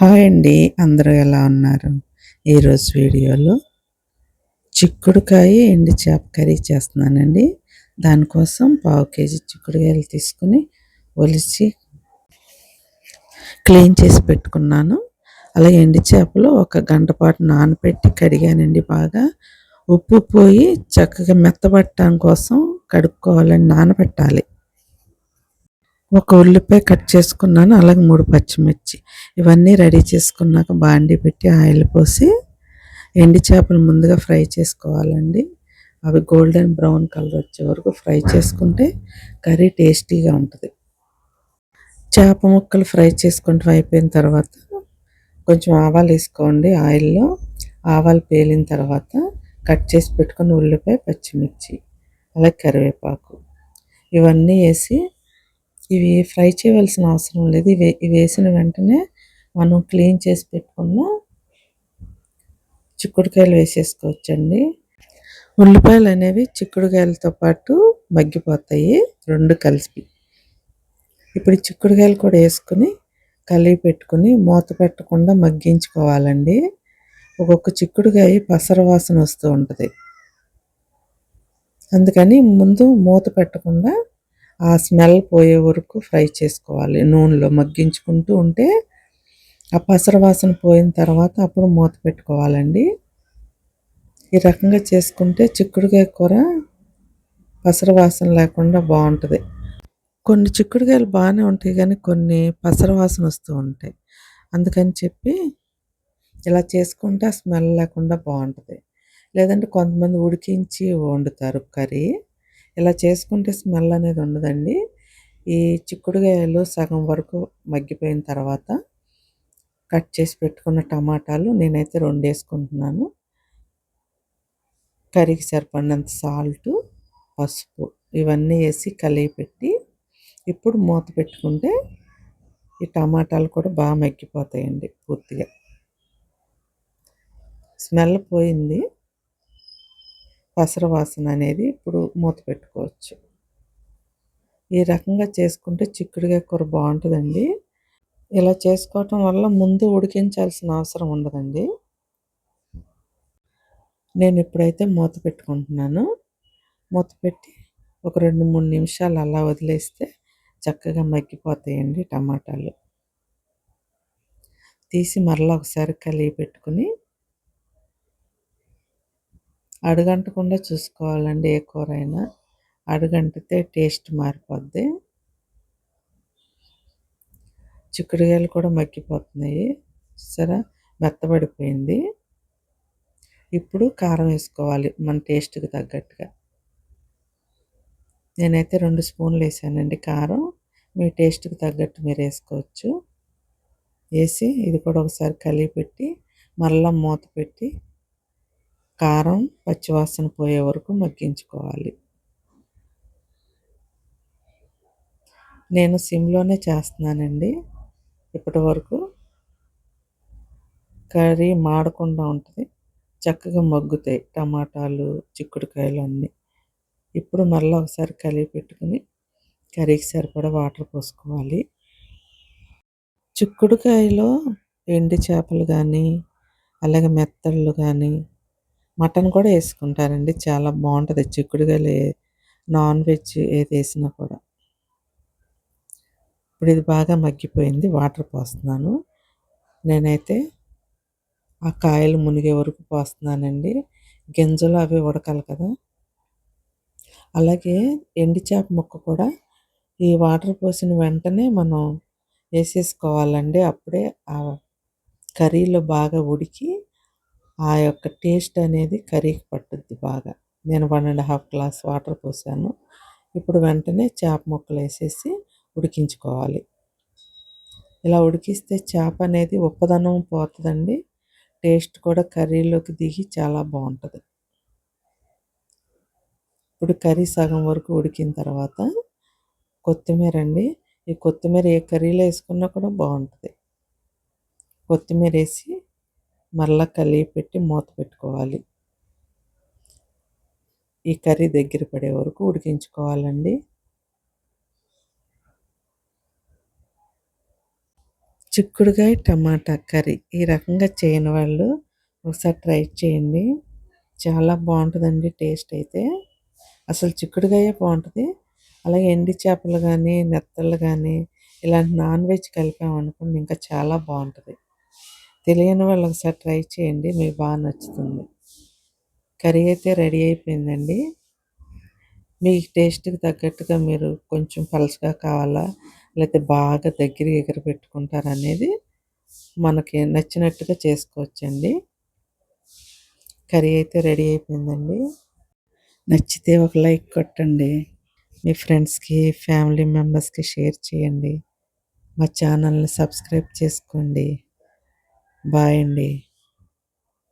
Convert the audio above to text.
Hi అండి అందరూ ఎలా ఉన్నారు? ఈరోజు వీడియోలో చిక్కుడుకాయ ఎండి చేప కర్రీ చేస్తున్నానండి. దానికోసం పావు కేజీ చిక్కుడుకాయలు తీసుకుని ఒలిచి క్లీన్ చేసి పెట్టుకున్నాను. అలాగే ఎండి చేపలు ఒక గంట పాటు నానబెట్టి కడిగానండి బాగా. ఉప్పు పోయి చక్కగా మెత్తబట్టడం కోసం కడుక్కోవాలని నానబెట్టాలి. ఒక ఉల్లిపాయ కట్ చేసుకున్నాను అలాగే మూడు పచ్చిమిర్చి. ఇవన్నీ రెడీ చేసుకున్నాక బాండి పెట్టి ఆయిల్ పోసి ఎండి చేపలు ముందుగా ఫ్రై చేసుకోవాలండి. అవి గోల్డెన్ బ్రౌన్ కలర్ వచ్చే వరకు ఫ్రై చేసుకుంటే కర్రీ టేస్టీగా ఉంటుంది. చేప ముక్కలు ఫ్రై చేసుకుంటూ అయిపోయిన తర్వాత కొంచెం ఆవాలు వేసుకోండి ఆయిల్లో. ఆవాలు పేలిన తర్వాత కట్ చేసి పెట్టుకుని ఉల్లిపాయ పచ్చిమిర్చి అలాగే కరివేపాకు. ఇవన్నీ వేసి ఇవి ఫ్రై చేయవలసిన అవసరం లేదు. ఇవి ఇవి వేసిన వెంటనే మనం క్లీన్ చేసి పెట్టుకున్న చిక్కుడుకాయలు వేసేసుకోవచ్చండి. ఉల్లిపాయలు అనేవి చిక్కుడుకాయలతో పాటు మగ్గిపోతాయి రెండు కలిపి. ఇప్పుడు చిక్కుడుకాయలు కూడా వేసుకుని కలిపి పెట్టుకుని మూత పెట్టకుండా మగ్గించుకోవాలండి. ఒక్కొక్క చిక్కుడుకాయ పసర వాసన వస్తూ ఉంటుంది. అందుకని ముందు మూత పెట్టకుండా ఆ స్మెల్ పోయే వరకు ఫ్రై చేసుకోవాలి. నూనెలో మగ్గించుకుంటూ ఉంటే ఆ పసర వాసన పోయిన తర్వాత అప్పుడు మూత పెట్టుకోవాలండి. ఈ రకంగా చేసుకుంటే చిక్కుడుకాయ కూర పసర వాసన లేకుండా బాగుంటుంది. కొన్ని చిక్కుడుకాయలు బాగానే ఉంటాయి కానీ కొన్ని పసర వాసన వస్తూ ఉంటాయి. అందుకని చెప్పి ఇలా చేసుకుంటే ఆ స్మెల్ లేకుండా బాగుంటుంది. లేదంటే కొంతమంది ఉడికించి వండుతారు కర్రీ. ఇలా చేసుకుంటే స్మెల్ అనేది ఉండదండి. ఈ చిక్కుడుగాయలు సగం వరకు మగ్గిపోయిన తర్వాత కట్ చేసి పెట్టుకున్న టమాటాలు నేనైతే రెండు వేసుకుంటున్నాను. కర్రీకి సరిపడినంత సాల్ట్ పసుపు ఇవన్నీ వేసి కలిగి పెట్టి ఇప్పుడు మూత పెట్టుకుంటే ఈ టమాటాలు కూడా బాగా మగ్గిపోతాయండి పూర్తిగా. స్మెల్ పోయింది. పసర వాసన అనేది ఇప్పుడు మూత పెట్టుకోవచ్చు. ఈ రకంగా చేసుకుంటే చిక్కుడుగా కూర బాగుంటుందండి. ఇలా చేసుకోవటం వల్ల ముందు ఉడికించాల్సిన అవసరం ఉండదండి. నేను ఇప్పుడైతే మూత పెట్టుకుంటున్నాను. మూత పెట్టి ఒక రెండు మూడు నిమిషాలు అలా వదిలేస్తే చక్కగా మగ్గిపోతాయండి టమాటాలు. తీసి మరలా ఒకసారి కలిగి పెట్టుకుని అడుగంటకుండా చూసుకోవాలండి ఏ కూర అయినా అడుగంటితే టేస్ట్ మారిపోద్ది. చిక్కుడుకాయలు కూడా మగ్గిపోతున్నాయి. సరే మెత్తబడిపోయింది. ఇప్పుడు కారం వేసుకోవాలి మన టేస్ట్కి తగ్గట్టుగా. నేనైతే రెండు స్పూన్లు వేసానండి కారం. మీ టేస్ట్కి తగ్గట్టు మీరు వేసుకోవచ్చు. వేసి ఇది కూడా ఒకసారి కలిపి పెట్టి మళ్ళీ మూత పెట్టి కారం పచ్చివాసన పోయే వరకు మగ్గించుకోవాలి. నేను సిమ్లోనే చేస్తున్నానండి. ఇప్పటి వరకు కర్రీ మాడకుండా ఉంటుంది. చక్కగా మగ్గుతాయి టమాటాలు చిక్కుడుకాయలు అన్నీ. ఇప్పుడు మళ్ళీ ఒకసారి కలిపి పెట్టుకుని కర్రీకి సరిపడా వాటర్ పోసుకోవాలి. చిక్కుడుకాయలో ఎండి చేపలు కానీ అలాగే మెత్తళ్ళు కానీ మటన్ కూడా వేసుకుంటారండి. చాలా బాగుంటుంది. చిక్కుడుగాయలు నాన్ వెజ్ ఏది వేసినా కూడా. ఇప్పుడు ఇది బాగా మగ్గిపోయింది. వాటర్ పోస్తున్నాను. నేనైతే ఆ కాయలు మునిగే వరకు పోస్తున్నానండి. గింజలు అవి ఉడకాలి కదా. అలాగే ఎండి చేప ముక్క కూడా ఈ వాటర్ పోసిన వెంటనే మనం వేసేసుకోవాలండి. అప్పుడే ఆ కర్రీలో బాగా ఉడికి ఆ యొక్క టేస్ట్ అనేది కర్రీకి పట్టుద్ది బాగా. నేను one and half glass water పోసాను. ఇప్పుడు వెంటనే చేప ముక్కలు వేసేసి ఉడికించుకోవాలి. ఇలా ఉడికిస్తే చేప అనేది ఉప్పదనం పోతుందండి. టేస్ట్ కూడా కర్రీలోకి దిగి చాలా బాగుంటుంది. ఇప్పుడు కర్రీ సగం వరకు ఉడికిన తర్వాత కొత్తిమీర అండి. ఈ కొత్తిమీర ఏ కర్రీలో వేసుకున్నా కూడా బాగుంటుంది. కొత్తిమీర వేసి మరలా కలిపి పెట్టి మూత పెట్టుకోవాలి. ఈ కర్రీ దగ్గర పడే వరకు ఉడికించుకోవాలండి. చిక్కుడుకాయ టమాటా కర్రీ ఈ రకంగా చేయని వాళ్ళు ఒకసారి ట్రై చేయండి. చాలా బాగుంటుందండి టేస్ట్ అయితే. అసలు చిక్కుడుగాయ బాగుంటుంది. అలాగే ఎండి చేపలు కానీ నెత్తళ్ళు కానీ ఇలాంటి నాన్ వెజ్ కలిపామనుకోండి ఇంకా చాలా బాగుంటుంది. తెలియని వాళ్ళు ఒకసారి ట్రై చేయండి మీకు బాగా నచ్చుతుంది. కర్రీ అయితే రెడీ అయిపోయిందండి. మీ టేస్ట్కి తగ్గట్టుగా మీరు కొంచెం పలుచగా కావాలా లేకపోతే బాగా దగ్గర ఎగర పెట్టుకుంటారు అనేది మనకి నచ్చినట్టుగా చేసుకోవచ్చండి. కర్రీ అయితే రెడీ అయిపోయిందండి. నచ్చితే ఒక లైక్ కొట్టండి. మీ ఫ్రెండ్స్కి ఫ్యామిలీ మెంబర్స్కి షేర్ చేయండి. మా ఛానల్ని సబ్స్క్రైబ్ చేసుకోండి. బాయ్ అండి